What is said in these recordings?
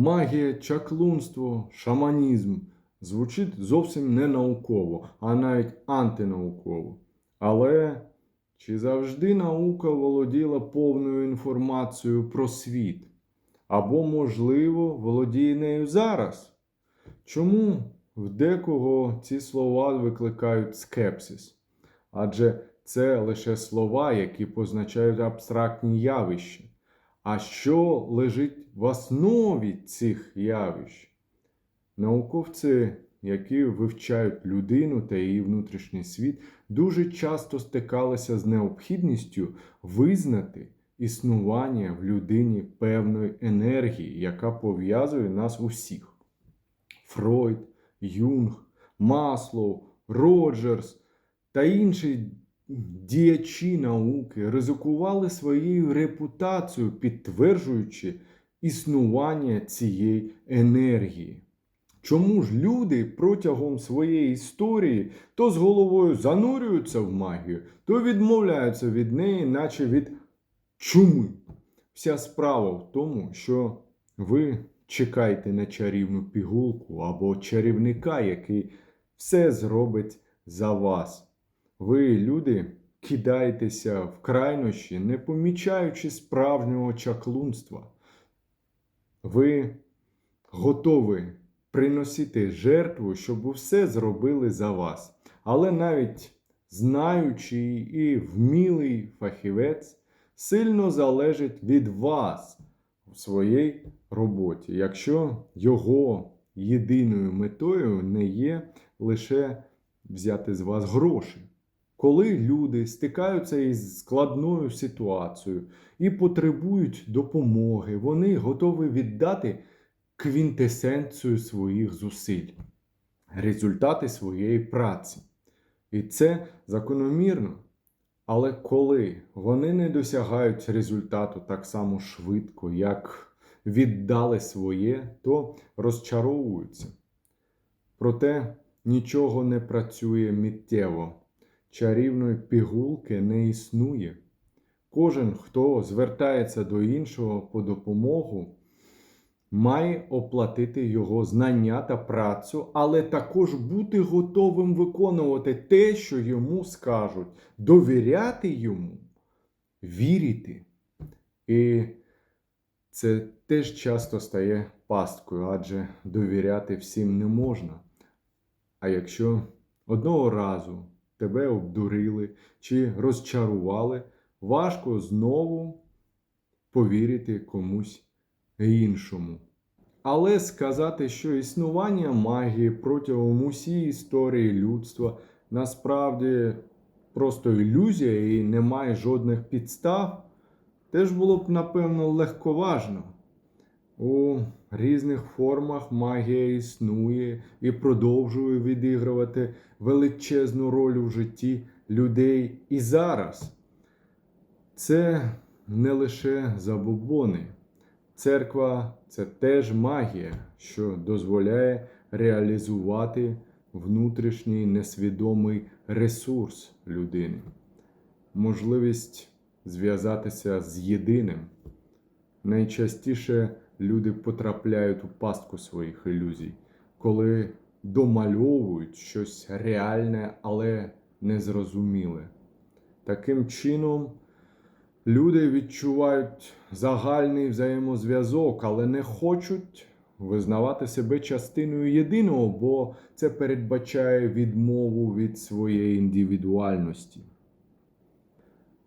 Магія, чаклунство, шаманізм звучить зовсім не науково, а навіть антинауково. Але чи завжди наука володіла повною інформацією про світ? Або, можливо, володіє нею зараз? Чому в декого ці слова викликають скепсис? Адже це лише слова, які позначають абстрактні явища. А що лежить в основі цих явищ? Науковці, які вивчають людину та її внутрішній світ, дуже часто стикалися з необхідністю визнати існування в людині певної енергії, яка пов'язує нас усіх. Фройд, Юнг, Маслоу, Роджерс та інші діячі науки ризикували своєю репутацією, підтверджуючи існування цієї енергії. Чому ж люди протягом своєї історії то з головою занурюються в магію, то відмовляються від неї, наче від чуми? Вся справа в тому, що ви чекаєте на чарівну пігулку або чарівника, який все зробить за вас. Ви, люди, кидаєтеся в крайнощі, не помічаючи справжнього чаклунства. Ви готові приносити жертву, щоб все зробили за вас. Але навіть знаючий і вмілий фахівець сильно залежить від вас у своїй роботі, якщо його єдиною метою не є лише взяти з вас гроші. Коли люди стикаються із складною ситуацією і потребують допомоги, вони готові віддати квінтесенцію своїх зусиль, результати своєї праці. І це закономірно. Але коли вони не досягають результату так само швидко, як віддали своє, то розчаровуються. Проте нічого не працює миттєво, чарівної пігулки не існує. Кожен, хто звертається до іншого по допомогу, має оплатити його знання та працю, але також бути готовим виконувати те, що йому скажуть, довіряти йому, вірити. І це теж часто стає пасткою, адже довіряти всім не можна. А якщо одного разу тебе обдурили чи розчарували, важко знову повірити комусь іншому. Але сказати, що існування магії протягом усієї історії людства насправді просто ілюзія і немає жодних підстав, теж було б, напевно, легковажно. У різних формах магія існує і продовжує відігравати величезну роль у житті людей і зараз. Це не лише забобони. Церква це теж магія, що дозволяє реалізувати внутрішній несвідомий ресурс людини, можливість зв'язатися з єдиним. Найчастіше люди потрапляють у пастку своїх ілюзій, коли домальовують щось реальне, але незрозуміле. Таким чином, люди відчувають загальний взаємозв'язок, але не хочуть визнавати себе частиною єдиного, бо це передбачає відмову від своєї індивідуальності.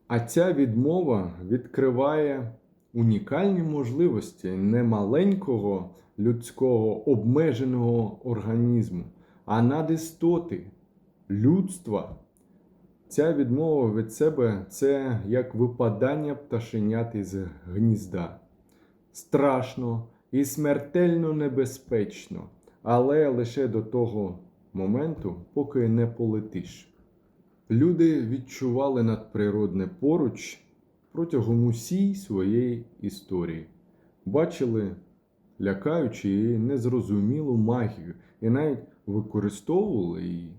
А ця відмова відкриває унікальні можливості немаленького людського обмеженого організму, а надістоти людства. Ця відмова від себе це як випадання пташенят із гнізда. Страшно і смертельно небезпечно, але лише до того моменту, поки не полетиш. Люди відчували надприродне поруч протягом усій своєї історії, бачили лякаючу і незрозумілу магію і навіть використовували її,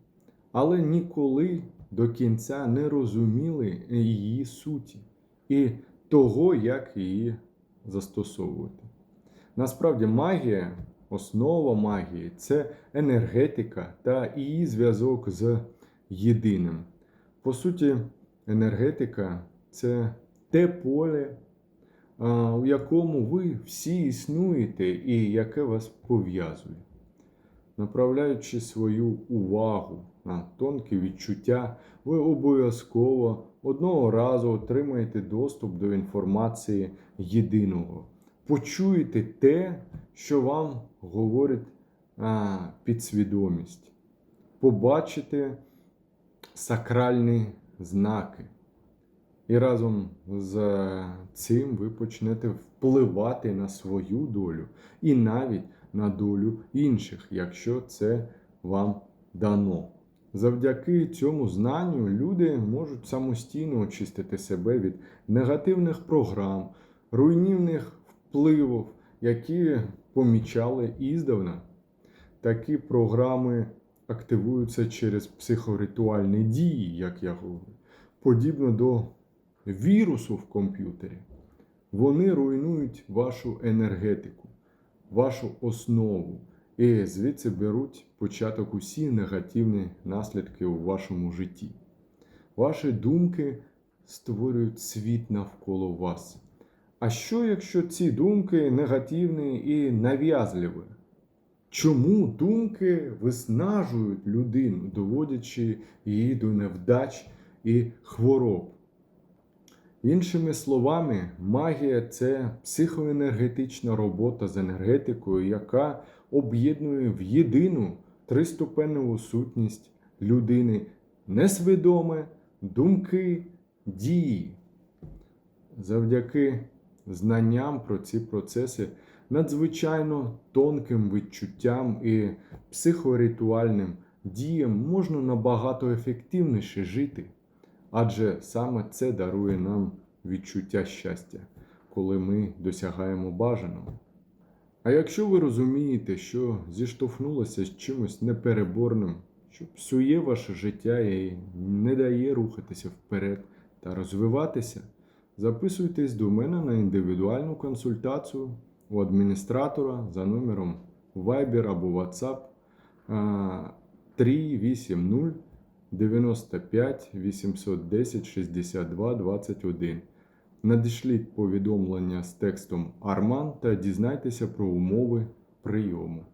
але ніколи до кінця не розуміли її суті і того, як її застосовувати. Насправді магія, основа магії це енергетика та її зв'язок з єдиним. По суті, енергетика це те поле, у якому ви всі існуєте і яке вас пов'язує. Направляючи свою увагу на тонкі відчуття, ви обов'язково одного разу отримаєте доступ до інформації єдиного. Почуєте те, що вам говорить а, підсвідомість. Побачите сакральні знаки. І разом з цим ви почнете впливати на свою долю і навіть на долю інших, якщо це вам дано. Завдяки цьому знанню люди можуть самостійно очистити себе від негативних програм, руйнівних впливів, які помічали іздавна. Такі програми активуються через психоритуальні дії, як я говорю, подібно до вірусу в комп'ютері. Вони руйнують вашу енергетику, вашу основу. І звідси беруть початок усі негативні наслідки у вашому житті. Ваші думки створюють світ навколо вас. А що, якщо ці думки негативні і нав'язливі? Чому думки виснажують людину, доводячи її до невдач і хвороб? Іншими словами, магія це психоенергетична робота з енергетикою, яка об'єднує в єдину триступеневу сутність людини несвідоме, думки, дії. Завдяки знанням про ці процеси, надзвичайно тонким відчуттям і психоритуальним діям можна набагато ефективніше жити. Адже саме це дарує нам відчуття щастя, коли ми досягаємо бажаного. А якщо ви розумієте, що зіштовхнулося з чимось непереборним, що псує ваше життя і не дає рухатися вперед та розвиватися, записуйтесь до мене на індивідуальну консультацію у адміністратора за номером Viber або WhatsApp 380 95 810 62 21. Надішліть повідомлення з текстом Арман та дізнайтеся про умови прийому.